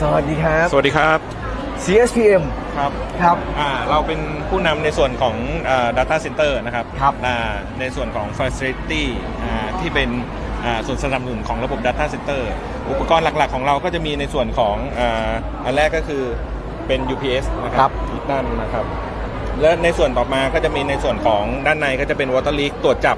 สวัสดีครับ สวัสดีครับ CSPM ครับครับ อ่าเราเป็นผู้นำในส่วนของอ่า data center นะครับครับ อ่าในส่วนของ facility อ่าที่เป็นอ่าส่วนสนับสนุนของระบบ data center อุปกรณ์หลักๆ ของเราก็จะมีในส่วนของอ่าอันแรกก็คือเป็น UPS นะคครัรับบอีกด้านนะครับ และในส่วนต่อมาก็จะมีในส่วนของด้านในก็จะเป็น water leak ตรวจจับ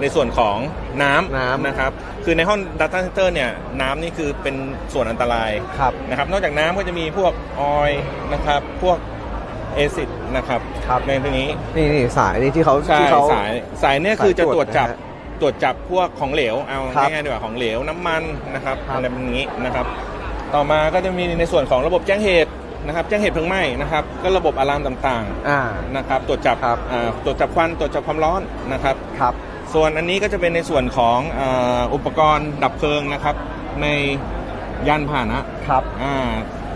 ในส่วนของน้ำน้ำนะครับ คือในห้อง data center เนี่ยน้ำนี่คือเป็นส่วนอันตรายครับนะครับ นอกจากน้ำก็จะมีพวกออยล์นะครับ พวกเอซิดนะครับครับในตรงนี้นี่นี่สายนี่ที่เขาใช่ที่เขาสายสายเนี่ยคือจะสายตตรรววจจจับนะฮะตรวจจับพวกของเหลวเอาครับง่ายๆดีกว่าของเหลวน้ำมันนะครับครับอะไรแบบนี้นะครับ ต่อมาก็จะมีในส่วนของระบบแจ้งเหตุนะครับ แจ้งเหตุเพลิงไหม้นะครับ ก็ระบบอะลามต่างอ่าๆนะครับ ตรวจจับครับอ่าตรวจจับควันตรวจจับความร้อนนะครับครับ ส่วนอันนี้ก็จะเป็นในส่วนของอ่าอุปกรณ์ดับเพลิงนะครับ ในยานพาหนะครับอ่า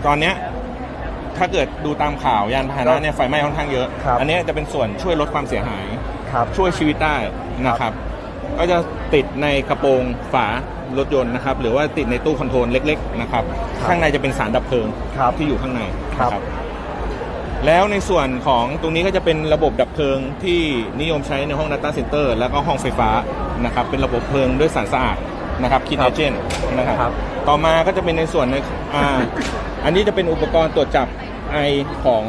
ตอนเนี้ยถ้าเกิดดูตามข่าวยานพาหนะเนี่ยไฟไหม้ค่อนข้างเยอะ ครับอันเนี้ยจะเป็นส่วนช่วยลดความเสียหาย ครับ ช่วยชีวิตได้นะครับ ก็จะติดในกระโปรงฝารถยนต์นะครับ หรือว่าติดในตู้คอนโทรลเล็ก ๆ นะครับ ครับข้างในจะเป็นสารดับเพลิงครับที่อยู่ข้างในครับนะ แล้วในส่วนของตรงนี้ก็จะเป็นระบบดับเพลิงที่นิยมใช้ในห้อง Data Center แล้วก็ห้องไฟฟ้านะครับเป็นระบบเพลิงด้วยสารสะอาดนะครับคิดครัเอบเจนนะครับครับ ต่อมาก็จะเป็นในส่วนในอ่าอันนี้จะเป็นอุปกรณ์ตรวจจับไอของ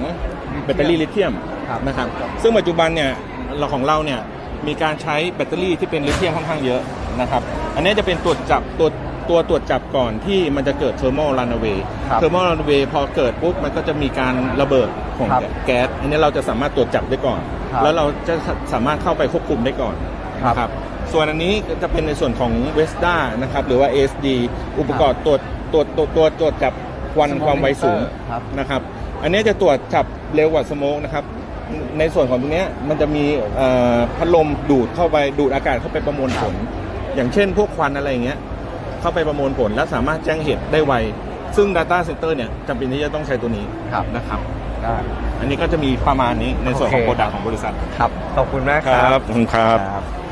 แบตเตอรี่ลิเธียมครับ นะครับซึ่งปัจจุบันเนี่ยเราของเราเนี่ยมีการใช้แบตเตอรี่ที่เป็นลิเธียมค่อนข้างเยอะนะครับอันนี้จะเป็นตรวจจับตัว ตัวตรวจจับก่อนที่มันจะเกิดเทอร์โมรันเวย์ครับเทอร์โมรันเวย์พอเกิดปุ๊บมันก็จะมีการระเบิดของครับแก๊สอันนี้เราจะสามารถตรวจจับได้ก่อน ครับแล้วเราจะสามารถเข้าไปควบคุมได้ก่อนครับ นะครับส่วนอันนี้ก็จะเป็นในส่วนของเวสด้านะครับหรือว่า ASD อุปกรณ์ตรวจตรวจตรวจตรวจตรวจจับควันความไวสูง ครับ นะครับ อันนี้จะตรวจจับเร็วกว่าสโมกนะครับ ในส่วนของตรงเนี้ยมันจะมีเอ่อพัดลมดูดเข้าไปดูดอากาศเข้าไปประมวลผล อย่างเช่นพวกควันอะไรอย่างเงี้ย เข้าไปประมวลผล และสามารถแจ้งเหตุได้ไว ซึ่ง Data Center เนี่ยจำเป็นที่จะต้องใช้ตัวนี้ครับ นะครับ ได้ อันนี้ก็จะมีประมาณนี้ในส่วนของโอโปเค รดักต์ของบริษัทครับ ขอบคุณมากครับ ขอบคุณครับครับ